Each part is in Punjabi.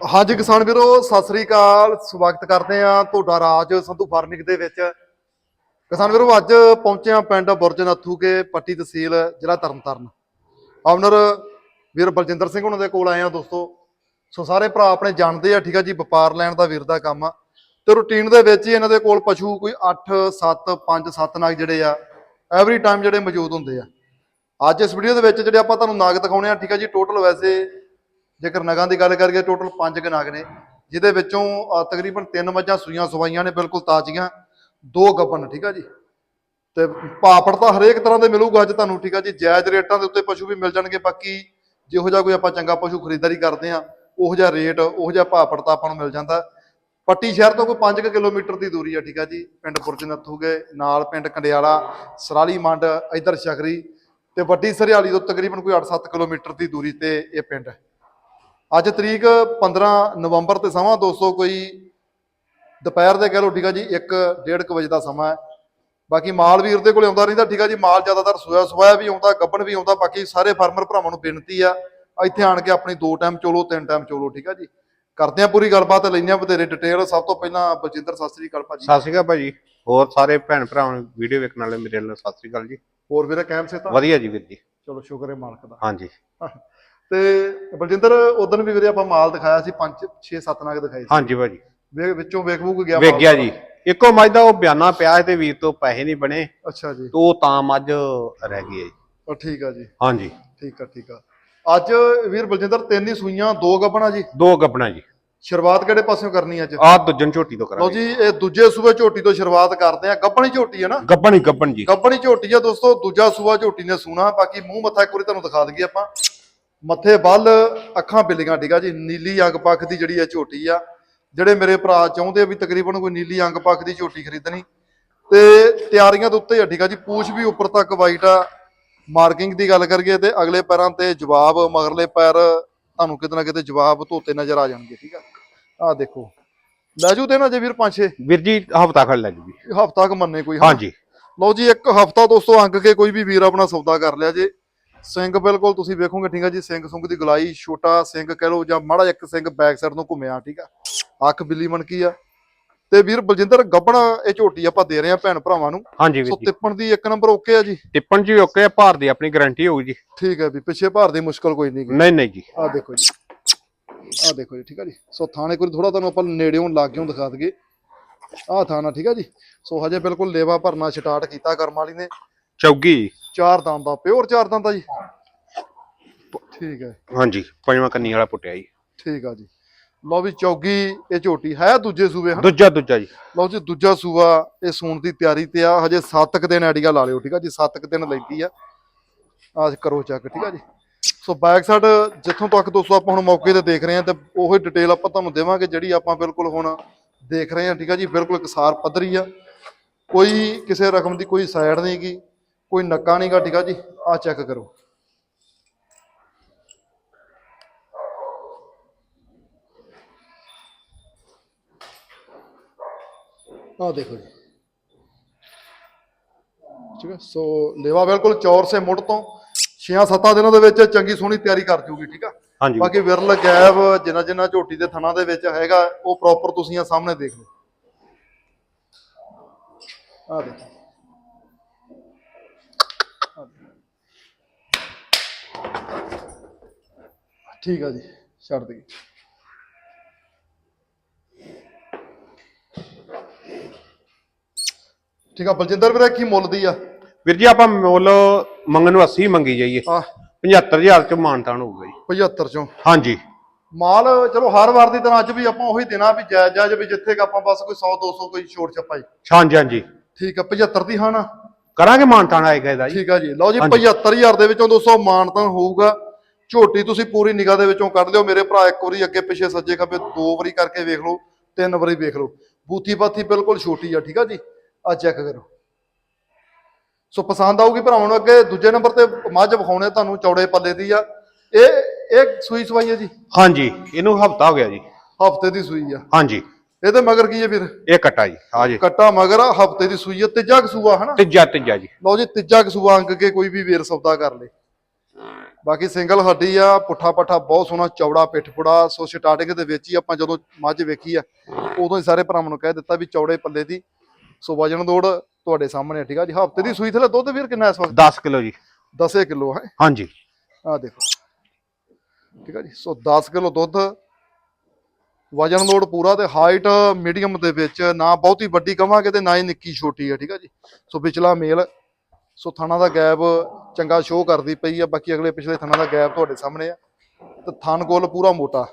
ਹਾਂਜੀ ਕਿਸਾਨ ਵੀਰੋ, ਸਤਿ ਸ੍ਰੀ ਅਕਾਲ। ਸਵਾਗਤ ਕਰਦੇ ਆ ਤੁਹਾਡਾ ਰਾਜ ਸੰਧੂ ਫਾਰਮਿੰਗ ਦੇ ਵਿੱਚ। ਕਿਸਾਨ ਵੀਰੋ, ਅੱਜ ਪਹੁੰਚੇ ਆ ਪਿੰਡ ਬੁਰਜ ਨੱਥੂ ਕੇ ਪੱਟੀ ਤਹਿਸੀਲ ਜ਼ਿਲ੍ਹਾ ਤਰਨਤਾਰਨ। ਆਨਰ ਵੀਰ ਬਲਜਿੰਦਰ ਸਿੰਘ ਉਹਨਾਂ ਦੇ ਕੋਲ ਆਏ ਆ ਦੋਸਤੋ। ਸੋ ਸਾਰੇ ਭਰਾ ਆਪਣੇ ਜਾਣਦੇ ਆ, ਠੀਕ ਆ ਜੀ, ਵਪਾਰ ਲੈਣ ਦਾ ਵੀਰ ਦਾ ਕੰਮ ਆ। ਤੇ ਰੂਟੀਨ ਦੇ ਵਿੱਚ ਹੀ ਇਹਨਾਂ ਦੇ ਕੋਲ ਪਸ਼ੂ ਕੋਈ 8 7 5 7 ਨਾਗ ਜਿਹੜੇ ਆ ਐਵਰੀ ਟਾਈਮ ਜਿਹੜੇ ਮੌਜੂਦ ਹੁੰਦੇ ਆ। ਅੱਜ ਇਸ ਵੀਡੀਓ ਦੇ ਵਿੱਚ ਜਿਹੜੇ ਆਪਾਂ ਤੁਹਾਨੂੰ ਨਾਗ ਦਿਖਾਉਣੇ ਆ, ਠੀਕ ਆ ਜੀ ਟੋਟਲ ਵੈਸੇ ਜੇਕਰ ਨਗਾਂ ਦੀ ਗੱਲ ਕਰੀਏ ਟੋਟਲ 5 ਨਗ ਨੇ, ਜਿਹਦੇ ਵਿੱਚੋਂ ਤਕਰੀਬਨ 3 ਮੱਝਾਂ ਸੂਈਆਂ ਸਵਾਈਆਂ ਨੇ, ਬਿਲਕੁਲ ਤਾਜ਼ੀਆਂ, ਦੋ ਗੱਬਨ ਠੀਕ ਆ ਜੀ। ਤੇ ਪਾਪੜ ਤਾਂ ਹਰੇਕ ਤਰ੍ਹਾਂ ਦੇ ਮਿਲੂਗਾ ਅੱਜ ਤੁਹਾਨੂੰ, ਠੀਕ ਆ ਜੀ। ਜਾਇਜ਼ ਰੇਟਾਂ ਦੇ ਉੱਤੇ ਪਸ਼ੂ ਵੀ ਮਿਲ ਜਾਣਗੇ, ਬਾਕੀ ਜਿਹੋ ਜਿਹਾ ਕੋਈ ਆਪਾਂ ਚੰਗਾ ਪਸ਼ੂ ਖਰੀਦਦਾਰੀ ਕਰਦੇ ਆ ਉਹੋ ਜਿਹਾ ਰੇਟ, ਉਹੋ ਜਿਹਾ ਪਾਪੜ ਤਾਂ ਆਪਾਂ ਨੂੰ ਮਿਲ ਜਾਂਦਾ। ਪੱਟੀ ਸ਼ਹਿਰ ਤੋਂ ਕੋਈ 5 ਕਿਲੋਮੀਟਰ ਦੀ ਦੂਰੀ ਆ, ਠੀਕ ਆ ਜੀ। ਪਿੰਡ ਪੁਰਜਨਤ ਹੋ ਗਏ, ਨਾਲ ਪਿੰਡ ਕੰਡਿਆਲਾ, ਸਰਾਲੀ ਮੰਡ, ਇਧਰ ਸ਼ਗਰੀ ਤੇ ਵੱਡੀ ਸਰਿਆਲੀ ਤੋਂ ਤਕਰੀਬਨ ਕੋਈ 8-7 ਕਿਲੋਮੀਟਰ ਦੀ ਦੂਰੀ ਤੇ ਇਹ ਪਿੰਡ ਹੈ। ਅੱਜ ਤਰੀਕ 15 ਨਵੰਬਰ ਤੇ ਸਮਾਂ ਦੋਸਤੋ ਕੋਈ ਦੁਪਹਿਰ ਦੇ ਕਹਿ ਲਓ ਠੀਕ ਆ ਜੀ 1:30 ਵਜੇ ਦਾ ਸਮਾਂ ਹੈ। ਬਾਕੀ ਮਾਲ ਵੀਰ ਦੇ ਕੋਲੇ ਆਉਂਦਾ ਰਹਿੰਦਾ ਠੀਕ ਆ ਜੀ ਮਾਲ ਜ਼ਿਆਦਾਤਰ ਸੋਇਆ ਸੋਇਆ ਵੀ ਆਉਂਦਾ ਗੱਬਣ ਵੀ ਆਉਂਦਾ ਬਾਕੀ ਸਾਰੇ ਫਾਰਮਰ ਭਰਾਵਾਂ ਨੂੰ ਬੇਨਤੀ ਆ ਇੱਥੇ ਆਣ ਕੇ ਆਪਣੀ ਦੋ ਟਾਈਮ ਚੋਲੋ ਤਿੰਨ ਟਾਈਮ ਚੋਲੋ ਠੀਕ ਆ ਜੀ। ਕਰਦੇ ਆ ਪੂਰੀ ਗੱਲਬਾਤ ਲੈਂਦੇ ਆ ਬਥੇਰੇ ਡਿਟੇਲ ਸਭ ਤੋਂ ਪਹਿਲਾਂ ਬਲਜਿੰਦਰ ਸਤਿ ਸ੍ਰੀ ਅਕਾਲ ਭਾਜੀ। ਸਤਿ ਸ਼੍ਰੀ ਅਕਾਲ ਭਾਜੀ ਹੋਰ ਸਾਰੇ ਭੈਣ ਭਰਾਵਾਂ ਨੂੰ ਵੀਡੀਓ ਵੇਖਣ ਵਾਲੇ ਮੇਰੇ ਵੱਲੋਂ ਸਤਿ ਸ਼੍ਰੀ ਅਕਾਲ ਜੀ। ਹੋਰ ਵੀਰੇ ਕੈਮ ਸੇ ਤਾਂ ਵਧੀਆ ਜੀ ਵੀਰ ਜੀ। ਚਲੋ ਸ਼ੁਕਰ ਹੈ ਮਾਲਕ ਦਾ। ਹਾਂਜੀ। ਤੇ ਬਲਜਿੰਦਰ ਉਦੋਂ ਵੀ ਵੀਰੇ ਆਪਾਂ ਮਾਲ ਦਿਖਾਇਆ ਸੀ 5 6 7 ਨਗ ਦਿਖਾਏ ਸੀ। ਹਾਂਜੀ ਭਾਜੀ। ਵੇ- ਵਿੱਚੋਂ ਵੇਖ ਵੂਕ ਗਿਆ ਵੇਖ ਮਾਲ। ਗਿਆ ਜੀ। ਇੱਕੋ ਮੱਝ ਦਾ ਉਹ ਬਿਆਨਾ ਪਿਆ ਸੀ ਤੇ ਵੀਰ ਤੋਂ ਪੈਸੇ ਨਹੀਂ ਬਣੇ। ਅੱਛਾ ਜੀ। ਤੇ ਉਹ ਤਾਂ ਮੱਝ ਰਹਿ ਗਈ ਹੈ ਜੀ। ਉਹ ਠੀਕ ਆ ਜੀ। ਹਾਂਜੀ। ਠੀਕ ਆ ਠੀਕ ਆ। ਅੱਜ ਵੀਰ ਬਲਜਿੰਦਰ ਤਿੰਨ ਹੀ ਸੂਈਆਂ ਦੋ ਗੱਬਣਾ ਜੀ। ਦੋ ਗੱਬਣਾ ਜੀ। ਸ਼ੁਰੂਆਤ ਕਿਹੜੇ ਪਾਸਿਓਂ ਕਰਨੀ ਅੱਜ? ਆਹ ਦੁੱਜਨ ਝੋਟੀ ਤੋਂ ਲਓ ਕਰਾਂਗੇ ਜੀ ਇਹ ਦੂਜੇ ਸੂਬੇ ਝੋਟੀ ਤੋਂ ਸ਼ੁਰੂਆਤ ਕਰਦੇ ਆ। ਗੱਬਣੀ ਝੋਟੀ ਹੈ ਨਾ? ਗੱਬਣ ਹੀ ਗੱਬਣ ਜੀ। ਗੱਬਣੀ ਝੋਟੀ ਆ ਦੋਸਤੋ ਦੂਜਾ ਸੂਬਾ ਝੋਟੀ ਨੇ ਸੂਣਾ। ਬਾਕੀ ਮੂੰਹ ਮੱਥਾ ਇੱਕ ਵਾਰੀ ਤੁਹਾਨੂੰ ਦਿਖਾ ਦਈਏ ਆਪਾਂ। ਮੱਥੇ ਬੱਲ ਅੱਖਾਂ ਬਿੱਲੀਆਂ ਠੀਕ ਆ ਜੀ ਨੀਲੀ ਅੰਗ ਪੱਖ ਦੀ ਜਿਹੜੀ ਇਹ ਝੋਟੀ ਆ ਜਿਹੜੇ ਮੇਰੇ ਭਰਾ ਚਾਹੁੰਦੇ ਆ ਵੀ ਤਕਰੀਬਨ ਕੋਈ ਨੀਲੀ ਅੰਗ ਪੱਖ ਦੀ ਝੋਟੀ ਖਰੀਦਣੀ। ਤੇ ਤਿਆਰੀਆਂ ਦੇ ਉੱਤੇ ਆ ਠੀਕ ਆ ਜੀ ਪੂਛ ਵੀ ਉੱਪਰ ਤੱਕ ਵਾਈਟ ਆ। ਮਾਰਕਿੰਗ ਦੀ ਗੱਲ ਕਰੀਏ ਤੇ ਅਗਲੇ ਪੈਰਾਂ ਤੇ ਜਵਾਬ ਮਗਰਲੇ ਪੈਰ ਤੁਹਾਨੂੰ ਕਿਤੇ ਨਾ ਕਿਤੇ ਜਵਾਬ ਧੋਤੇ ਨਜ਼ਰ ਆ ਜਾਣਗੇ ਠੀਕ ਆ। ਆਹ ਦੇਖੋ ਲੈ ਜੂ ਨਾ ਜੇ ਵੀਰ ਪੰਜ ਛੇ। ਵੀਰ ਜੀ ਹਫਤਾ ਖੜ ਲੱਗ ਜੀ ਹਫਤਾ ਕ ਮੰਨੇ ਕੋਈ? ਹਾਂਜੀ। ਲਓ ਜੀ ਇੱਕ ਹਫਤਾ ਦੋਸਤੋ ਅੰਕ ਕੇ ਕੋਈ ਵੀ ਵੀਰ ਆਪਣਾ ਸੌਦਾ ਕਰ ਲਿਆ ਜੇ। ਸਿੰਘ ਬਿਲਕੁਲ ਤੁਸੀਂ ਵੇਖੋਗੇ ਠੀਕ ਆ ਜੀ ਸਿੰਘ ਸੁੰਗ ਦੀ ਗੁਲਾਈ ਛੋਟਾ ਸਿੰਘ ਕਹਿ ਲਓ ਜਾਂ ਮਾੜਾ ਇੱਕ ਸਿੰਘ ਬੈਕ ਸਾਈਡ ਤੋਂ ਘੁੰਮਿਆ ਠੀਕ ਆ। ਅੱਖ ਬਿੱਲੀ ਮਣਕੀ ਆ। ਤੇ ਵੀਰ ਬਲਜਿੰਦਰ ਗੱਬਣਾ ਇਹ ਝੋਟੀ ਆਪਾਂ ਦੇ ਰਹੇ ਆ ਭੈਣ ਭਰਾਵਾਂ ਨੂੰ। ਹਾਂਜੀ ਵੀਰ ਸੋ ਜੀ। ਤਿੱਪਣ ਦੀ ਇੱਕ ਨੰਬਰ ਓਕੇ ਆ ਜੀ? ਟਿੱਪਣ ਜੀ ਓਕੇ ਆ, ਭਾਰ ਦੀ ਆਪਣੀ ਗਾਰੰਟੀ ਹੋਊਗੀ ਜੀ। ਠੀਕ ਹੈ ਵੀ ਪਿੱਛੇ ਭਾਰ ਦੀ ਮੁਸ਼ਕਲ ਕੋਈ ਨਹੀਂ ਨਹੀਂ ਨਹੀਂ ਜੀ। ਆ ਦੇਖੋ ਜੀ। ਆ ਦੇਖੋ ਜੀ ਠੀਕ ਆ ਜੀ। ਸੋ ਥਾਣੇ ਕੋਈ ਥੋੜਾ ਤੁਹਾਨੂੰ ਆਪਾਂ ਨੇੜਿਓਂ ਲਾਗਿਓਂ ਦਿਖਾ ਦਈਏ। ਆ ਥਾਣਾ ਠੀਕ ਆ ਜੀ। ਸੋ ਹਜੇ ਬਿਲਕੁਲ ਲੇਵਾ ਭਰਨਾ ਸਟਾਰਟ ਕੀਤਾ ਕਰਮ ਵਾਲੀ ਨੇ। ਚੌਗੀ। ਚਾਰ ਦੰਦ ਦਾ ਪਿਓਰ ਚਾਰ ਦੰਦ ਦਾ ਜੀ। ਠੀਕ ਹੈ ਹਾਂਜੀ ਪੰਜਵਾਂ ਕੰਨੀ ਵਾਲਾ ਪੁੱਟਿਆ ਜੀ। ਠੀਕ ਆ ਜੀ। ਲਓ ਵੀ ਚੌਗੀ ਇਹ ਝੋਟੀ ਹੈ ਦੂਜੇ ਸੂਬੇ ਹਨ? ਦੂਜਾ ਦੂਜਾ ਜੀ। ਲਓ ਜੀ ਦੂਜਾ ਸੂਆ ਇਹ ਸੂਣ ਦੀ ਤਿਆਰੀ ਤੇ ਆ। ਹਜੇ 7 ਕ ਦਿਨ ਆਈਡੀਆ ਲਾ ਲਿਓ ਠੀਕ ਆ ਜੀ? 7 ਕ ਦਿਨ ਲੈਂਦੀ ਆ। ਆ ਕਰੋ ਚੈੱਕ ਠੀਕ ਆ ਜੀ? ਸੋ ਬੈਕ ਸਾਈਡ ਜਿੱਥੋਂ ਤੱਕ ਦੋਸਤੋ ਆਪਾਂ ਹੁਣ ਮੌਕੇ ਤੇ ਦੇਖ ਰਹੇ ਹਾਂ ਤੇ ਉਹੀ ਡਿਟੇਲ ਆਪਾਂ ਤੁਹਾਨੂੰ ਦੇਵਾਂਗੇ ਜਿਹੜੀ ਆਪਾਂ ਬਿਲਕੁਲ ਹੁਣ ਦੇਖ ਰਹੇ ਹਾਂ ਠੀਕ ਆ ਜੀ? ਬਿਲਕੁਲ ਇਕਸਾਰ ਪੱਧਰੀ ਆ। ਕੋਈ ਕਿਸੇ ਰਕਮ ਦੀ ਕੋਈ ਸਾਈਡ ਨਹੀਂ ਗੀ। ਕੋਈ ਨੱਕਾ ਨਹੀਂਗਾ ਠੀਕ ਆ ਜੀ। ਆ ਚੈੱਕ ਕਰੋ। ਆ ਦੇਖੋ ਜੀ। ਠੀਕ ਹੈ ਸੋ ਲੇਵਾ ਬਿਲਕੁਲ ਚੌਰ ਸੇ ਮੁੱਢ ਤੋਂ 6-7 ਦਿਨਾਂ ਦੇ ਵਿੱਚ ਚੰਗੀ ਸੋਹਣੀ ਤਿਆਰੀ ਕਰ ਜੂਗੀ ਠੀਕ ਆ। ਹਾਂਜੀ। ਬਾਕੀ ਵਿਰਲ ਗੈਬ ਜਿੰਨਾ ਜਿੰਨਾ ਝੋਟੀ ਦੇ ਥਣਾ ਦੇ ਵਿੱਚ ਹੈਗਾ ਉਹ ਪ੍ਰੋਪਰ ਤੁਸੀਂ ਆ ਸਾਹਮਣੇ ਦੇਖ ਲਓ। ਆ ਦੇਖੋ। ਠੀਕ ਆ ਜੀ ਛੱਡ ਦਈਏ। ਠੀਕ ਆ ਬਲਜਿੰਦਰ ਵੀਰੇ ਕੀ ਮੁੱਲ ਦੀ ਆ? ਵੀਰ ਜੀ ਆਪਾਂ ਮੁੱਲ ਮੰਗਣ ਨੂੰ 80 ਮੰਗੀ ਜਾਈਏ। ਆ 75000 ਚ ਮਾਨਤਾਨ ਹੋਊਗਾ ਜੀ। 75 ਚੋਂ? ਹਾਂਜੀ। ਮਾਲ ਚਲੋ ਹਰ ਵਾਰ ਦੀ ਤਰ੍ਹਾਂ ਅੱਜ ਵੀ ਆਪਾਂ ਉਹੀ ਦੇਣਾ ਵੀ ਜਾਇਜ਼ ਜਾਇਜ਼ ਵੀ ਜਿੱਥੇ ਕਿ ਆਪਾਂ ਬਸ ਕੋਈ 100 200 ਕੋਈ ਛੋਟ ਛਪਾਈ। ਹਾਂਜੀ ਹਾਂਜੀ। ਠੀਕ ਆ 75 ਦੀ ਹਾਂ ਨਾ? ਕਰਾਂਗੇ ਮਾਨਤਾਨ ਆਏਗਾ ਇਹਦਾ ਜੀ। ਠੀਕ ਆ ਜੀ। ਲਓ ਜੀ ਹਾਂਜੀ। 75000 ਦੇ ਵਿੱਚੋਂ 200 ਮਾਨਤਨ ਹੋਊਗਾ। ਝੋਟੀ ਤੁਸੀਂ ਪੂਰੀ ਨਿਗਾਹ ਦੇ ਵਿੱਚੋਂ ਕੱਢ ਲਿਓ। ਮੇਰੇ ਭਰਾ ਇੱਕ ਵਾਰੀ ਅੱਗੇ ਪਿੱਛੇ ਸੱਜੇ ਖੱਬੇ ਦੋ ਵਾਰੀ ਕਰਕੇ ਵੇਖ ਲਓ ਤਿੰਨ ਵਾਰੀ ਵੇਖ ਲਓ। ਬੂਥੀ ਬਾਥੀ ਬਿਲਕੁਲ ਛੋਟੀ ਆ ਠੀਕ ਆ ਜੀ? ਆ ਚੈੱਕ ਕਰੋ। ਸੋ ਪਸੰਦ ਆਊਗੀ ਭਰਾਵਾਂ ਨੂੰ ਅੱਗੇ। ਦੂਜੇ ਨੰਬਰ ਤੇ ਮੱਝ ਵਿਖਾਉਣੇ ਤੁਹਾਨੂੰ ਚੌੜੇ ਪੱਲੇ ਦੀ ਆ। ਇਹ ਇਹ ਸੂਈ ਸਵਾਈ ਹੈ ਜੀ? ਹਾਂਜੀ ਇਹਨੂੰ ਹਫਤਾ ਹੋ ਗਿਆ ਜੀ। ਹਫ਼ਤੇ ਦੀ ਸੂਈ ਆ। ਹਾਂਜੀ। ਇਹਦੇ ਮਗਰ ਕੀ ਹੈ ਵੀਰ ਇਹ ਕੱਟਾ ਜੀ ਆ ਜੀ। ਕੱਟਾ ਮਗਰ ਹਫ਼ਤੇ ਦੀ ਸੂਈ ਹੈ ਤੀਜਾ ਕਸੂਆ ਹਨਾ? ਤੀਜਾ ਤੀਜਾ ਜੀ। ਲਓ ਜੀ ਤੀਜਾ ਕਸੂਆ ਅੰਕ ਕੇ ਕੋਈ ਵੀ ਵੀਰ ਸੌਦਾ ਕਰ ਲੇ। ਬਾਕੀ ਸਿੰਗਲ ਹੱਡੀ ਆ ਪੁੱਠਾ ਪੱਠਾ ਬਹੁਤ ਸੋਹਣਾ ਚੌੜਾ ਪਿੱਠ ਪੁੜਾ। ਸੋ ਸਟਾਰਟਿੰਗ ਦੇ ਵਿੱਚ ਹੀ ਆਪਾਂ ਜਦੋਂ ਮੱਝ ਵੇਖੀ ਆ ਉਦੋਂ ਹੀ ਸਾਰੇ ਭਰਾਵਾਂ ਨੂੰ ਕਹਿ ਦਿੱਤਾ ਵੀ ਚੌੜੇ ਪੱਲੇ ਦੀ। ਸੋ ਵਜਨ ਦੌੜ ਤੁਹਾਡੇ ਸਾਹਮਣੇ ਆ, ਠੀਕ ਆ ਜੀ? ਹਫ਼ਤੇ ਦੀ ਸੂਈ ਥਲੇ ਦੁੱਧ ਵੀਰ ਕਿੰਨਾ ਇਸ ਵਕਤ? 10 ਕਿਲੋ ਜੀ। 10 ਕਿਲੋ ਹੈ? ਹਾਂਜੀ। ਆ ਦੇਖੋ। ਠੀਕ ਆ ਜੀ? ਸੋ 10 ਕਿਲੋ ਦੁੱਧ। ਵਜਨ ਲੋਡ ਪੂਰਾ ਤੇ ਹਾਈਟ ਮੀਡੀਅਮ ਦੇ ਵਿੱਚ ਨਾ ਬਹੁਤੀ ਵੱਡੀ ਕਵਾਂਗੇ ਤੇ ਨਾ ਹੀ ਨਿੱਕੀ ਛੋਟੀ ਆ ਠੀਕ ਆ ਜੀ? ਸੋ ਵਿਚਲਾ ਮੇਲ ਸੋ ਥਣਾ ਦਾ ਗੈਪ ਚੰਗਾ ਸ਼ੋਅ ਕਰਦੀ ਪਈ ਆ ਬਾਕੀ ਅਗਲੇ ਪਿਛਲੇ ਥਣਾ ਦਾ ਗੈਪ ਤੁਹਾਡੇ ਸਾਹਮਣੇ ਆ। ਤੇ ਥਣ ਕੋਲ ਪੂਰਾ ਮੋਟਾ।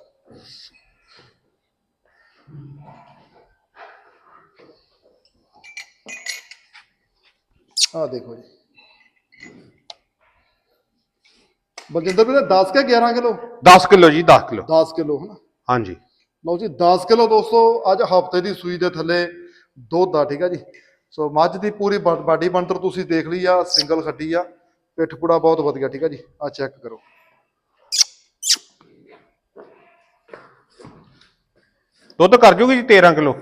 ਆ ਦੇਖੋ ਜੀ। ਬਲਜਿੰਦਰ ਵੀਰੇ 10 ਕੇ 11 ਕਿਲੋ? 10 ਕਿਲੋ ਜੀ 10 ਕਿਲੋ। 10 ਕਿਲੋ ਹਨਾ? ਹਾਂਜੀ। ਲਓ ਜੀ 10 ਕਿਲੋ ਦੋਸਤੋ ਅੱਜ ਹਫ਼ਤੇ ਦੀ ਸੂਈ ਦੇ ਥੱਲੇ ਦੁੱਧ ਆ ਠੀਕ ਆ ਜੀ? ਸੋ ਮੱਝ ਦੀ ਪੂਰੀ ਬਾਡੀ ਬਣਤਰ ਤੁਸੀਂ ਦੇਖ ਲਈ ਆ ਸਿੰਗਲ ਖੱਡੀ ਆ ਪਿੱਠ ਪੁੜਾ ਬਹੁਤ ਵਧੀਆ ਠੀਕ ਆ ਜੀ? ਆ ਚੈੱਕ ਕਰੋ। ਦੁੱਧ ਕਰ ਜੂਗੀ ਜੀ 13 ਕਿਲੋ?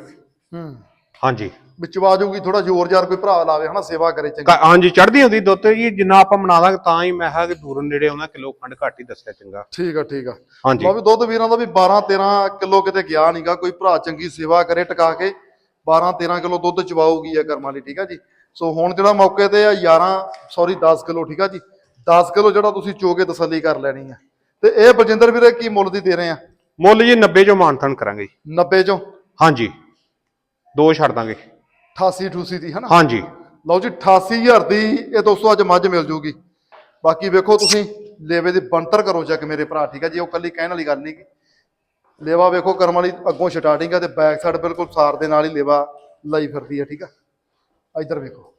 ਹੂੰ। ਹਾਂਜੀ। ਵਿੱਚ ਆ ਜਾਊਗੀ ਥੋੜਾ ਜ਼ੋਰ ਜ਼ਾਰ ਕੋਈ ਭਰਾ ਲਾਵੇ ਹਨਾ ਸੇਵਾ ਕਰੇ ਚੰਗੀ। ਹਾਂਜੀ ਚੜਦੀ ਹੁੰਦੀ ਦੁੱਧ ਤੇ ਜੀ ਜਿੰਨਾ ਆਪਾਂ ਬਣਾ ਦਾਂਗੇ ਤਾਂ ਹੀ ਮੈਂ ਕਿਹਾ ਕਿ ਦੂਰੋਂ ਨੇੜੇ ਆਉਣਾ ਕਿਲੋ ਖੰਡ ਘੱਟ ਹੀ ਦੱਸਿਆ ਚੰਗਾ। ਠੀਕ ਆ ਠੀਕ ਆ। ਹਾਂਜੀ। ਲਓ ਵੀ ਦੁੱਧ ਵੀਰਾਂ ਦਾ ਵੀ 12 13 ਕਿਲੋ ਕਿਤੇ ਗਿਆ ਨਹੀਂਗਾ ਕੋਈ ਭਰਾ ਚੰਗੀ ਸੇਵਾ ਕਰੇ ਟਿਕਾ ਕੇ 12 13 ਕਿਲੋ ਦੁੱਧ ਚਵਾਊਗੀ ਆ ਕਰਮਾਂ ਲਈ ਠੀਕ ਆ ਜੀ? ਸੋ ਹੁਣ ਜਿਹੜਾ ਮੌਕੇ ਤੇ ਆ 11 ਸੌਰੀ 10 ਕਿਲੋ ਠੀਕ ਆ ਜੀ? 10 ਕਿਲੋ ਜਿਹੜਾ ਤੁਸੀਂ ਚੋ ਕੇ ਤਸੱਲੀ ਕਰ ਲੈਣੀ ਆ। ਤੇ ਇਹ ਬਲਜਿੰਦਰ ਵੀਰੇ ਕੀ ਮੁੱਲ ਦੀ ਦੇ ਰਹੇ ਆ? ਮੁੱਲ ਜੀ 90 ਚੋਂ ਮਾਨਥਨ ਕਰਾਂਗੇ ਜੀ। 90 ਚੋਂ? ਹਾਂਜੀ। ਦੋ ਛੱਡ ਦਾਂਗੇ। 88 ਠੂਸੀ ਦੀ ਹਨਾ? ਹਾਂਜੀ। ਲਓ ਜੀ 88000 ਦੀ ਇਹ ਦੋਸਤੋ ਅੱਜ ਮੱਝ ਮਿਲ ਜੂਗੀ। ਬਾਕੀ ਵੇਖੋ ਤੁਸੀਂ ਲੇਵੇ ਦੀ ਬੰਤਰ ਕਰੋ ਚੈੱਕ ਮੇਰੇ ਭਰਾ ਠੀਕ ਆ ਜੀ? ਉਹ ਕੱਲੀ ਕਹਿਣ ਵਾਲੀ ਗੱਲ ਨਹੀਂ ਲੇਵਾ ਵੇਖੋ ਕਰਮ ਵਾਲੀ ਅੱਗੋਂ ਸਟਾਰਟਿੰਗ ਆ ਤੇ ਬੈਕ ਸਾਈਡ ਬਿਲਕੁਲ ਸਾਰ ਦੇ ਨਾਲ ਹੀ ਲੇਵਾ ਲਾਈ ਫਿਰਦੀ ਆ, ਠੀਕ ਆ? ਇੱਧਰ ਵੇਖੋ।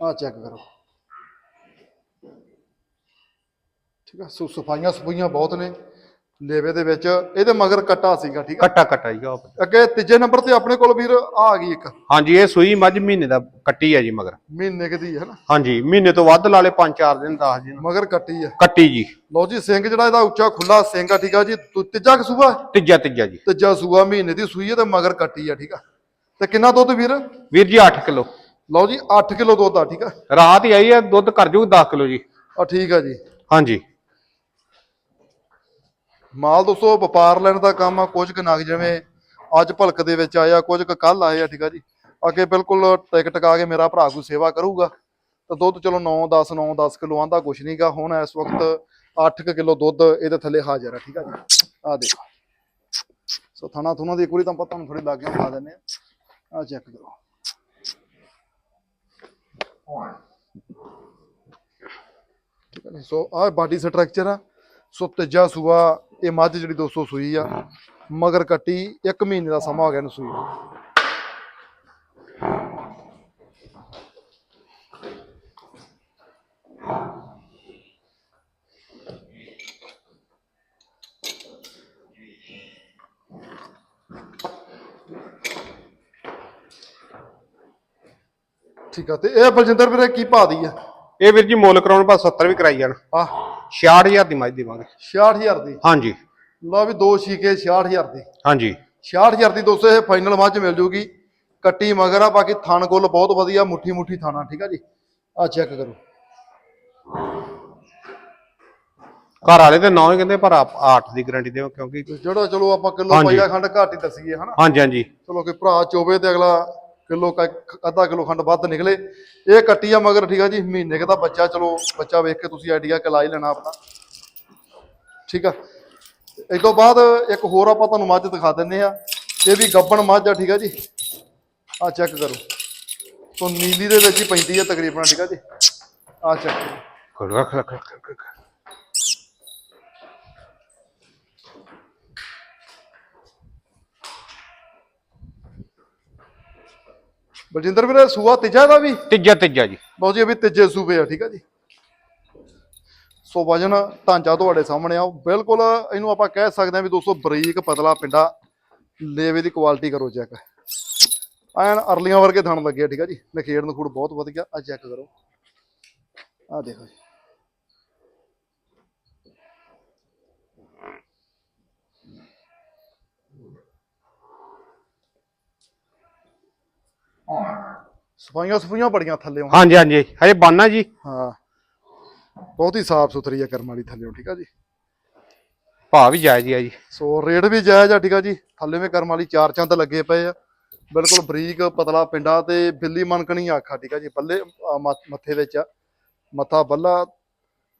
ਆ ਚੈੱਕ ਕਰੋ। ਠੀਕ ਆ? ਸੋ ਸਫਾਈਆਂ ਸਫਾਈਆਂ ਬਹੁਤ ਨੇ। ਲੇਵੇ ਦੇ ਵਿੱਚ ਇਹਦੇ ਮਗਰ ਕੱਟਾ ਸੀਗਾ ਠੀਕ ਆ? ਕੱਟਾ ਕੱਟਾ ਜੀ ਆਹ। ਅੱਗੇ ਤੀਜੇ ਨੰਬਰ ਤੇ ਆਪਣੇ ਕੋਲ ਵੀਰ ਆ ਗਈ ਇੱਕ। ਹਾਂਜੀ ਇਹ ਸੂਈ ਮੱਝ ਮਹੀਨੇ ਦਾ ਕੱਟੀ ਹੈ ਜੀ ਮਗਰ। ਮਹੀਨੇ ਕੁ ਦੀ ਹੈ ਨਾ ਹਾਂਜੀ ਮਹੀਨੇ ਤੋਂ ਵੱਧ ਲਾ ਲੇ 5-4 ਦਿਨ 10 ਦਿਨ। ਮਗਰ ਕੱਟੀ ਆ। ਕੱਟੀ ਜੀ। ਲਓ ਜੀ ਸਿੰਘ ਜਿਹੜਾ ਇਹਦਾ ਉੱਚਾ ਖੁੱਲਾ ਸਿੰਘ ਆ ਠੀਕ ਆ ਜੀ? ਤੂੰ ਤੀਜਾ ਕਸੂਆ ਤੀਜਾ ਤੀਜਾ ਜੀ। ਤੀਜਾ ਸੂਆ ਮਹੀਨੇ ਦੀ ਸੂਈ ਹੈ ਤੇ ਮਗਰ ਕੱਟੀ ਆ ਠੀਕ ਆ? ਤੇ ਕਿੰਨਾ ਦੁੱਧ ਵੀਰ? ਵੀਰ ਜੀ 8 ਕਿਲੋ। ਲਓ ਜੀ 8 ਕਿਲੋ ਦੁੱਧ ਆ ਠੀਕ ਆ? ਰਾਤ ਹੀ ਆਈ ਹੈ ਦੁੱਧ ਕਰ ਜੂ 10 ਕਿਲੋ ਜੀ। ਆ ਠੀਕ ਆ ਜੀ। ਹਾਂਜੀ। ਮਾਲ ਦੋਸਤੋ, ਵਪਾਰ ਲੈਣ ਦਾ ਕੰਮ ਆ, ਕੁਝ ਕੁ ਨਗ ਜਿਵੇਂ ਅੱਜ ਭਲਕ ਦੇ ਵਿੱਚ ਆਇਆ ਕੁਝ ਕੁ ਕੱਲ ਆਏ ਆ, ਠੀਕ ਆ ਜੀ। ਅੱਗੇ ਬਿਲਕੁਲ ਟਿਕ ਟਕਾ ਕੇ ਮੇਰਾ ਭਰਾ ਕੋਈ ਸੇਵਾ ਕਰੂਗਾ। ਤਾਂ ਦੁੱਧ ਚਲੋ 9 10 9 10 ਕਿਲੋ ਆਂਦਾ, ਕੁਛ ਨਹੀਂਗਾ ਹੁਣ ਇਸ ਵਕਤ 8 ਕਿਲੋ ਦੁੱਧ ਇਹਦੇ ਥੱਲੇ ਹਾਜ਼ਰ ਆ, ਠੀਕ ਆ ਜੀ। ਆ ਦੇਖੋ। ਸੋ ਥਾਣਾ ਥੁਣਾ ਦੀ ਇੱਕ ਵਾਰੀ ਤਾਂ ਆਪਾਂ ਤੁਹਾਨੂੰ ਥੋੜੀ ਲਾਗੇ ਦਿਖਾ ਦਿੰਨੇ ਆ ਆ ਚੈੱਕ ਕਰੋ। ਠੀਕ ਆ ਸੋ ਆ ਬਾਡੀ ਸਟਰਕਚਰ ਆ। ਸੋ ਤੀਜਾ ਸੂਆ ਇਹ ਮੱਝ ਜਿਹੜੀ 200 ਸੂਈ ਆ। ਮਗਰ ਕੱਟੀ 1 ਮਹੀਨੇ ਦਾ ਸਮਾਂ ਹੋ ਗਿਆ ਇਹਨੂੰ ਸੂਈ। ਠੀਕ ਆ ਤੇ ਇਹ ਬਲਜਿੰਦਰ ਵੀਰੇ ਕੀ ਭਾ ਦੀ ਆ? ਇਹ ਵੀਰ ਜੀ ਮੁੱਲ ਕਰਾਉਣ ਪਾ 70 ਵੀ ਕਰਾਈ ਜਾਣ। ਆ 66000 ਦੀ ਮੱਝ ਦੇਵਾਂਗੇ। 66000 ਦੀ? ਹਾਂਜੀ। ਲਓ ਵੀ ਦੋ ਛੀਕੇ 66000 ਦੀ। ਹਾਂਜੀ। 66000 ਦੀ ਦੋਸਤੋ ਇਹ ਫਾਈਨਲ ਮੱਝ ਮਿਲ ਜੂਗੀ। ਕੱਟੀ ਮਗਰ ਆ ਬਾਕੀ ਥਣ ਗੁੱਲ ਬਹੁਤ ਵਧੀਆ ਮੁੱਠੀ ਮੁੱਠੀ ਥਾਣਾ ਠੀਕ ਆ ਜੀ? ਆ ਚੈੱਕ ਕਰੋ। ਘਰ ਵਾਲੇ ਤੇ ਨਾ ਹੀ ਕਹਿੰਦੇ ਪਰ 8 ਦੀ ਗਾਰੰਟੀ ਦੇਵਾਂ ਕਿਉਂਕਿ ਜਿਹੜਾ ਚਲੋ ਆਪਾਂ ਕਿਲੋ। ਪਾਈਆ ਖੰਡ ਘੱਟ ਹੀ ਦਸੀਏ ਹਨਾ? ਹਾਂਜੀ ਹਾਂਜੀ। ਚਲੋ ਕਿ ਭਰਾ ਚੋਵੇ ਤੇ ਅਗਲਾ ਕਿਲੋ ਅੱਧਾ ਕਿਲੋ ਖੰਡ ਵੱਧ ਨਿਕਲੇ। ਇਹ ਕੱਟੀ ਆ ਮਗਰ ਠੀਕ ਆ ਜੀ ਮਹੀਨੇ ਕੁ ਦਾ ਬੱਚਾ ਚਲੋ ਬੱਚਾ ਵੇਖ ਕੇ ਤੁਸੀਂ ਆਈਡੀਆ ਕਲਾ ਹੀ ਲੈਣਾ ਆਪਣਾ। ਠੀਕ ਆ। ਇਸ ਤੋਂ ਬਾਅਦ ਇੱਕ ਹੋਰ ਆਪਾਂ ਤੁਹਾਨੂੰ ਮੱਝ ਦਿਖਾ ਦਿੰਨੇ ਆ ਇਹ ਵੀ ਗੱਬਣ ਮੱਝ ਆ ਠੀਕ ਆ ਜੀ। ਆ ਚੈੱਕ ਕਰੋ। ਸੋ ਨੀਲੀ ਦੇ ਵਿੱਚ ਹੀ ਪੈਂਦੀ ਆ ਤਕਰੀਬਨ ਠੀਕ ਆ ਜੀ। ਆ ਚੈੱਕ ਕਰੋ। ਕਰੋ ਰੱਖ ਰੱਖ ਰੱਖ, ਬਲਜਿੰਦਰ ਵੀਰੇ ਸੂਆ ਤੀਜਾ ਦਾ ਵੀ? ਤੀਜਾ ਤੀਜਾ ਜੀ। ਲਓ ਜੀ ਵੀ ਤੀਜੇ ਸੂਬੇ ਆ ਠੀਕ ਆ ਜੀ। ਸੋ ਵਜਨ ਢਾਂਚਾ ਤੁਹਾਡੇ ਸਾਹਮਣੇ ਆ। ਬਿਲਕੁਲ ਇਹਨੂੰ ਆਪਾਂ ਕਹਿ ਸਕਦੇ ਆ ਵੀ ਦੋਸਤੋ ਬਰੀਕ ਪਤਲਾ ਪਿੰਡਾ। ਲੇਵੇ ਦੀ ਕੁਆਲਿਟੀ ਕਰੋ ਚੈੱਕ ਐਨ ਅਰਲੀਆਂ ਵਰਗੇ ਥਣ ਲੱਗੇ ਆ, ਠੀਕ ਆ ਜੀ। ਨਖੇੜ ਨਖੂੜ ਬਹੁਤ ਵਧੀਆ ਆ ਚੈੱਕ ਕਰੋ। ਆ ਦੇਖੋ ਜੀ। ਸਫਾਈਆਂ ਸਫੂਈਆਂ ਬੜੀਆਂ ਥੱਲੇ ਹਾਂਜੀ ਹਾਂਜੀ। ਹਜੇ ਬਾਨਾ ਜੀ। ਹਾਂ। ਬਹੁਤ ਹੀ ਸਾਫ਼ ਸੁਥਰੀ ਆ ਕਰਮ ਵਾਲੀ ਥੱਲੇ ਠੀਕ ਆ ਜੀ? ਭਾਅ ਵੀ ਜਾਇਜ਼ ਹੀ ਆ ਜੀ। ਸੋ ਰੇਟ ਵੀ ਜਾਇਜ਼ ਆ ਠੀਕ ਆ ਜੀ? ਥੱਲੇ ਵੀ ਕਰਮ ਵਾਲੀ ਚਾਰ ਚੰਦ ਲੱਗੇ ਪਏ ਆ। ਬਿਲਕੁਲ ਬਰੀਕ ਪਤਲਾ ਪਿੰਡਾ ਤੇ ਬਿੱਲੀ ਮਨਕਣੀ ਆਖਾ ਠੀਕ ਆ ਜੀ? ਬੱਲੇ ਮੱਥ- ਵਿੱਚ ਆ। ਮੱਥਾ ਬੱਲਾ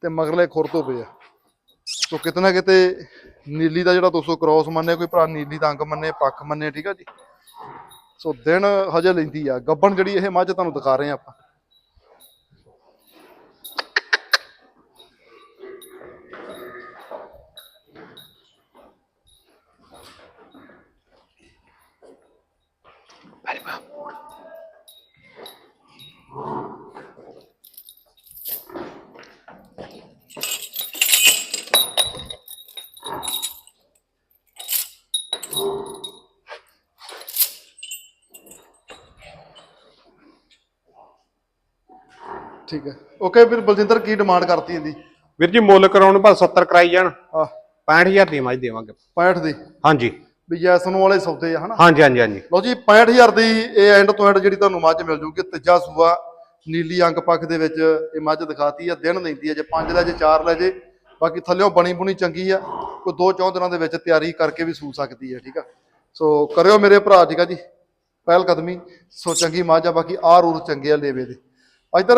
ਤੇ ਮਗਰਲੇ ਖੁਰ ਤੋਂ ਪਏ ਆ। ਸੋ ਕਿਤੇ ਨਾ ਕਿਤੇ ਨੀਲੀ ਦਾ ਜਿਹੜਾ ਦੋਸਤੋ ਕ੍ਰੋਸ ਮੰਨੇ ਕੋਈ ਭਰਾ ਨੀਲੀ ਦਾ ਅੰਗ ਮੰਨੇ ਪੱਖ ਮੰਨੇ ਠੀਕ ਆ ਜੀ? ਸੋ ਦਿਨ ਹਜੇ ਲੈਂਦੀ ਆ ਗੱਬਣ ਜਿਹੜੀ ਇਹ ਮੱਝ ਤੁਹਾਨੂੰ ਦਿਖਾ ਰਹੇ ਆ ਆਪਾਂ। ਠੀਕ ਹੈ। ਓਕੇ ਫਿਰ ਬਲਜਿੰਦਰ ਕੀ ਡਿਮਾਂਡ ਕਰਤੀ ਇਹਦੀ? ਵੀਰ ਜੀ ਮੁੱਲ ਕਰਾਉਣ ਭਾਵੇਂ 70 ਕਰਾਈ ਜਾਣ। ਆ 65000 ਦੀ ਮੱਝ ਦੇਵਾਂਗੇ। 65 ਦੀ? ਹਾਂਜੀ। ਵੀ ਜੈਸਨ ਵਾਲੇ ਸੌਦੇ ਆ ਹਨਾ? ਹਾਂਜੀ ਹਾਂਜੀ ਹਾਂਜੀ। ਲਓ ਜੀ 65000 ਦੀ ਇਹ ਐਂਡ ਤੋਂ ਐਂਡ ਜਿਹੜੀ ਤੁਹਾਨੂੰ ਮੱਝ ਮਿਲ ਜੂਗੀ ਤੀਜਾ ਸੂਆ ਨੀਲੀ ਅੰਕ ਪੱਖ ਦੇ ਵਿੱਚ ਇਹ ਮੱਝ ਦਿਖਾਤੀ ਆ ਦਿਨ ਲੈਂਦੀ ਆ ਜੇ 5 ਲੈ ਜੇ 4 ਲੈ ਜੇ ਬਾਕੀ ਥੱਲਿਓਂ ਬਣੀ ਬੁਣੀ ਚੰਗੀ ਆ ਕੋਈ 2-4 ਦਿਨਾਂ ਦੇ ਵਿੱਚ ਤਿਆਰੀ ਕਰਕੇ ਵੀ ਸੂ ਸਕਦੀ ਆ ਠੀਕ ਆ? ਸੋ ਕਰਿਓ ਮੇਰੇ ਭਰਾ ਠੀਕ ਆ ਜੀ ਪਹਿਲ ਕਦਮੀ ਸੋ ਚੰਗੀ ਮੱਝ ਆ ਬਾਕੀ ਆਹ ਰੂਰ ਚੰਗੇ ਆ ਲੇਵੇ ਦੇ। ਇੱਧਰ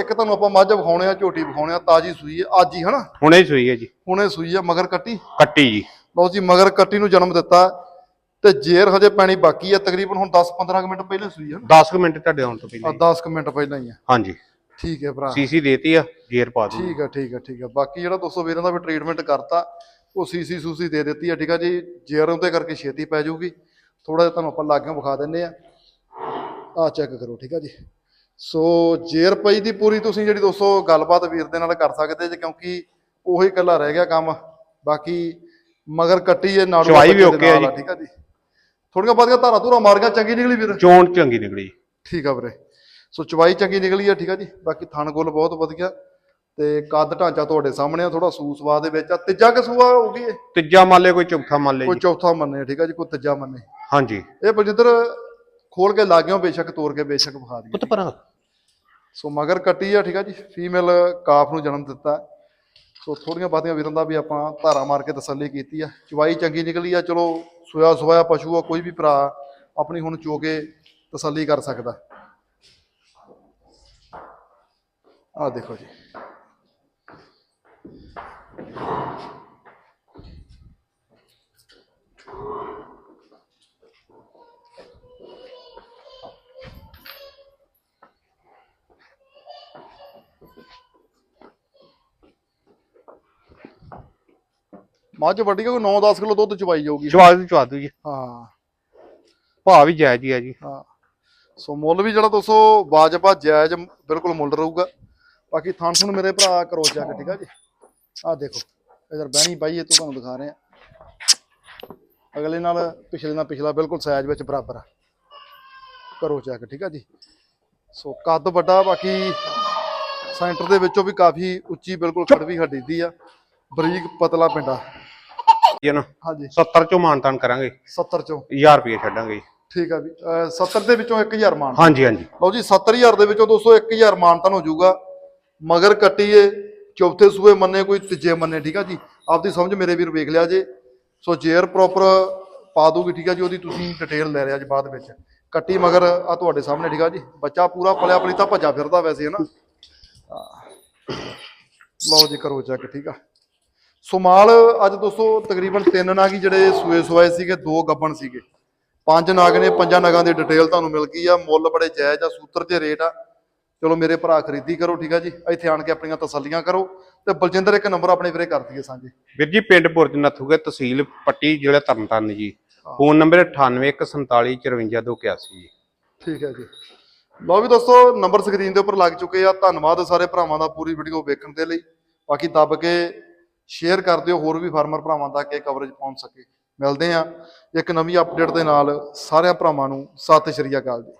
ਇੱਕ ਤੁਹਾਨੂੰ ਆਪਾਂ ਮੱਝ ਵਿਖਾਉਣੇ ਆ ਝੋਟੀ ਵਿਖਾਉਣੇ ਆ ਤਾਜੀ ਸੂਈ ਆ ਅੱਜ ਹੀ ਹਨਾ? ਹੁਣੇ ਹੀ ਸੂਈ ਹੈ ਜੀ। ਹੁਣੇ ਸੂਈ ਆ ਮਗਰ ਕੱਟੀ? ਕੱਟੀ ਜੀ। ਲਓ ਜੀ ਮਗਰ ਕੱਟੀ ਨੂੰ ਜਨਮ ਦਿੱਤਾ ਤੇ ਜੇਰ ਹਜੇ ਪੈਣੀ ਬਾਕੀ ਆ ਤਕਰੀਬਨ ਹੁਣ 10-15 ਕੁ ਮਿੰਟ ਪਹਿਲੇ ਸੂਈ ਆ 10 ਕੁ ਮਿੰਟ ਤੁਹਾਡੇ ਆਉਣ ਤੋਂ ਆ ਪਹਿਲਾਂ ਹੀ। 10 ਕੁ ਮਿੰਟ ਪਹਿਲਾਂ ਹੀ ਆ। ਹਾਂਜੀ। ਠੀਕ ਹੈ ਭਰਾ। ਸੀਸੀ ਦੇਤੀ ਆ ਜੇਰ ਪਾ ਦੀ ਠੀਕ ਆ ਠੀਕ ਆ ਠੀਕ ਆ। ਬਾਕੀ ਜਿਹੜਾ 200 ਵੀਰਾਂ ਦਾ ਵੀ ਟ੍ਰੀਟਮੈਂਟ ਕਰਤਾ ਉਹ ਸੀਸੀ ਸੂਸੀ ਦੇ ਦਿੱਤੀ ਆ ਠੀਕ ਆ ਜੀ। ਜੇਰ ਉਹਦੇ ਕਰਕੇ ਛੇਤੀ ਪੈ ਜਾਊਗੀ। ਥੋੜਾ ਜਿਹਾ ਤੁਹਾਨੂੰ ਆਪਾਂ ਲਾਗਿਓਂ ਵਿਖਾ ਦਿੰਨੇ ਆ। ਆ ਚੈੱਕ ਕਰੋ ਠੀਕ ਆ ਜੀ। ਸੋ ਜੇਰ ਪਈ ਦੀ ਪੂਰੀ ਤੁਸੀਂ ਜਿਹੜੀ 200 ਗੱਲਬਾਤ ਵੀਰ ਦੇ ਨਾਲ ਕਰ ਸਕਦੇ ਜੇ ਕਿਉਂਕਿ ਉਹੀ ਇਕੱਲਾ ਰਹਿ ਗਿਆ ਕੰਮ ਬਾਕੀ ਮਗਰ ਕੱਟੀ ਇਹ ਨਾੜੂ ਚਵਾਈ ਵੀ ਆ ਨਾਲ ਜੀ। ਠੀਕ ਆ ਜੀ। ਥੋੜੀਆਂ ਬਾਦੀਆਂ ਧਾਰਾ ਧੂਰਾ ਮਾਰੀਆਂ ਚੰਗੀ ਨਿਕਲੀ ਵੀਰ। ਚੋਣ ਚੰਗੀ ਨਿਕਲੀ। ਠੀਕ ਆ ਵੀਰੇ। ਸੋ ਚਵਾਈ ਚੰਗੀ ਨਿਕਲੀ ਆ ਠੀਕ ਆ ਜੀ। ਬਾਕੀ ਥਣ ਗੁੱਲ ਬਹੁਤ ਵਧੀਆ। ਤੇ ਕੱਦ ਢਾਂਚਾ ਤੁਹਾਡੇ ਸਾਹਮਣੇ ਆ ਥੋੜਾ ਸੂਸਵਾ ਦੇ ਵਿੱਚ ਆ। ਤੀਜਾ ਕਸੂਆ ਹੋਊਗੀ ਇਹ? ਤੀਜਾ ਮੰਨ ਲਿਆ ਕੋਈ ਚੌਥਾ ਮੰਨ ਲਿਆ ਕੋਈ ਜੀ। ਚੌਥਾ ਮੰਨੇ ਠੀਕ ਆ ਜੀ ਕੋਈ ਤੀਜਾ ਮੰਨੇ। ਹਾਂਜੀ। ਇਹ ਬਲਜਿੰਦਰ ਖੋਲ ਕੇ ਲਾਗਿਓ ਬੇਸ਼ੱਕ ਤੋੜ ਕੇ ਬੇਸ਼ੱਕ ਵਿਖਾ ਦਈਏ। ਪੁੱਤ ਪਰਾਂ ਸੋ ਮਗਰ ਕੱਟੀ ਆ, ਠੀਕ ਆ ਜੀ? ਫੀਮੇਲ ਕਾਫ ਨੂੰ ਜਨਮ ਦਿੱਤਾ। ਸੋ ਥੋੜੀਆਂ ਬਾਤੀਆਂ ਵੀਰਾਂ ਦਾ ਵੀ ਆਪਾਂ ਧਾਰਾ ਮਾਰ ਕੇ ਤਸੱਲੀ ਕੀਤੀ ਆ। ਚਵਾਈ ਚੰਗੀ ਨਿਕਲੀ ਆ, ਚਲੋ ਸੋਇਆ ਸੋਇਆ ਪਸ਼ੂ ਆ, ਕੋਈ ਵੀ ਭਰਾ ਆਪਣੀ ਹੁਣ ਚੋ ਕੇ ਤਸੱਲੀ ਕਰ ਸਕਦਾ। ਆ ਦੇਖੋ ਜੀ। ਮੱਝ ਵੱਡੀ ਕੋਈ 9-10 ਕਿਲੋ ਦੁੱਧ ਚਵਾਈ ਜਾਊਗੀ। ਚਵਾ ਦੂ ਚਵਾ ਦੂ ਜੀ। ਹਾਂ। ਭਾਅ ਵੀ ਜਾਇਜ਼ ਹੀ ਆ ਜੀ। ਹਾਂ। ਸੋ ਮੁੱਲ ਵੀ ਜਿਹੜਾ ਦੋਸਤੋ ਵਾਜਬਾ ਜਾਇਜ਼ ਬਿਲਕੁਲ ਮੁੱਲ ਰਹੂਗਾ। ਬਾਕੀ ਥਣ ਥਣ ਮੇਰੇ ਭਰਾ ਕਰੋ ਚੈੱਕ ਠੀਕ ਆ ਜੀ? ਆਹ ਦੇਖੋ ਇਧਰ ਬਹਿਣੀ ਪਾਈ ਇਹ ਤੋਂ ਤੁਹਾਨੂੰ ਦਿਖਾ ਰਹੇ। ਆ ਅਗਲੇ ਨਾਲ ਪਿਛਲੇ ਨਾਲ ਪਿਛਲਾ ਬਿਲਕੁਲ ਸਾਈਜ਼ ਵਿੱਚ ਬਰਾਬਰ ਆ। ਕਰੋ ਚੈੱਕ ਠੀਕ ਆ ਜੀ? ਸੋ ਕੱਦ ਵੱਡਾ ਬਾਕੀ ਸੈਂਟਰ ਦੇ ਵਿੱਚੋਂ ਵੀ ਕਾਫੀ ਉੱਚੀ ਬਿਲਕੁਲ ਖੜਵੀ ਹੱਡੀ ਦੀ ਆ। ਬਰੀਕ ਪਤਲਾ ਪਿੰਡਾ। ਨਾ? ਹਾਂਜੀ। 70 ਚੋਂ ਮਾਨਤਾਨ ਕਰਾਂਗੇ। 70 ਚੋਂ। 1000 ਰੁਪਏ ਛੱਡਾਂਗੇ। ਠੀਕ ਆ ਵੀ ਅਹ 70 ਦੇ ਵਿੱਚੋਂ 1000 ਮਾਨ ਹਾਂਜੀ ਹਾਂਜੀ। ਲਓ ਜੀ 70000 ਦੇ ਵਿੱਚੋਂ ਦੋਸਤੋ 1000 ਮਾਨਤਨ ਹੋ ਜਾਊਗਾ। ਮਗਰ ਕੱਟੀਏ ਚੌਥੇ ਸੂਏ ਮੰਨੇ ਕੋਈ ਤੀਜੇ ਮੰਨੇ ਠੀਕ ਆ ਜੀ? ਆਪਦੀ ਸਮਝ ਮੇਰੇ ਵੀਰ ਵੇਖ ਲਿਆ ਜੇ। ਸੋ ਜੇਰ ਪ੍ਰੋਪਰ ਪਾ ਦੂਗੀ ਠੀਕ ਆ ਜੀ ਉਹਦੀ ਤੁਸੀਂ ਡਿਟੇਲ ਲੈ ਲਿਆ ਜੀ ਬਾਅਦ ਵਿੱਚ। ਕੱਟੀ ਮਗਰ ਆ ਤੁਹਾਡੇ ਸਾਹਮਣੇ ਠੀਕ ਆ ਜੀ? ਬੱਚਾ ਪੂਰਾ ਪਲਿਆ ਪਲੀਤਾ ਭੱਜਾ ਫਿਰਦਾ ਵੈਸੇ ਹਨਾ? ਆਹ। ਲਓ ਜੀ ਕਰੋ ਚੈੱਕ ਠੀਕ ਆ? ਸੋ ਮਾਲ ਅੱਜ ਦੋਸਤੋ ਤਕਰੀਬਨ ਤਿੰਨ ਨਾਗ ਜਿਹੜੇ ਸੂਏ ਸਵਾਏ ਸੀਗੇ ਦੋ ਗੱਬਣ ਸੀਗੇ। ਪੰਜ ਨਾਗ ਨੇ ਪੰਜਾਂ ਨਗਾਂ ਦੀ ਡਿਟੇਲ ਤੁਹਾਨੂੰ ਮਿਲ ਗਈ ਆ। ਮੁੱਲ ਬੜੇ ਜਾਇਜ਼ ਆ ਸੂਤਰ ਜੇ ਰੇਟ ਆ। ਚਲੋ ਮੇਰੇ ਭਰਾ ਖਰੀਦੀ ਕਰੋ ਠੀਕ ਆ ਜੀ? ਇੱਥੇ ਆਣ ਕੇ ਆਪਣੀਆਂ ਤਸੱਲੀਆਂ ਕਰੋ ਤੇ ਬਲਜਿੰਦਰ ਇੱਕ ਨੰਬਰ ਆਪਣੇ ਵੀਰੇ ਕਰ ਦਈਏ ਸਾਂਝੇ। ਵੀਰ ਜੀ ਪਿੰਡ ਬੁਰਜ ਨਥੂਗੇ ਤਹਿਸੀਲ ਪੱਟੀ ਜ਼ਿਲ੍ਹਾ ਤਰਨਤਾਰਨ ਜੀ। ਫੋਨ ਨੰਬਰ 9814454281 ਜੀ। ਠੀਕ ਹੈ ਜੀ। ਲਓ ਵੀ ਦੋਸਤੋ ਨੰਬਰ ਸਕਰੀਨ ਦੇ ਉੱਪਰ ਲੱਗ ਚੁੱਕੇ ਆ। ਧੰਨਵਾਦ ਸਾਰੇ ਭਰਾਵਾਂ ਦਾ ਪੂਰੀ ਵੀਡੀਓ ਵੇਖਣ ਦੇ ਲਈ। ਬਾਕੀ ਦੱਬ ਕੇ ਸ਼ੇਅਰ ਕਰ ਦਿਓ, ਹੋਰ ਵੀ ਫਾਰਮਰ ਭਰਾਵਾਂ ਤੱਕ ਇਹ ਕਵਰੇਜ ਪਹੁੰਚ ਸਕੇ। ਮਿਲਦੇ ਆ ਇੱਕ ਨਵੀਂ ਅਪਡੇਟ ਦੇ ਨਾਲ। ਸਾਰਿਆਂ ਭਰਾਵਾਂ ਨੂੰ ਸਤਿ ਸ਼੍ਰੀ ਅਕਾਲ ਜੀ।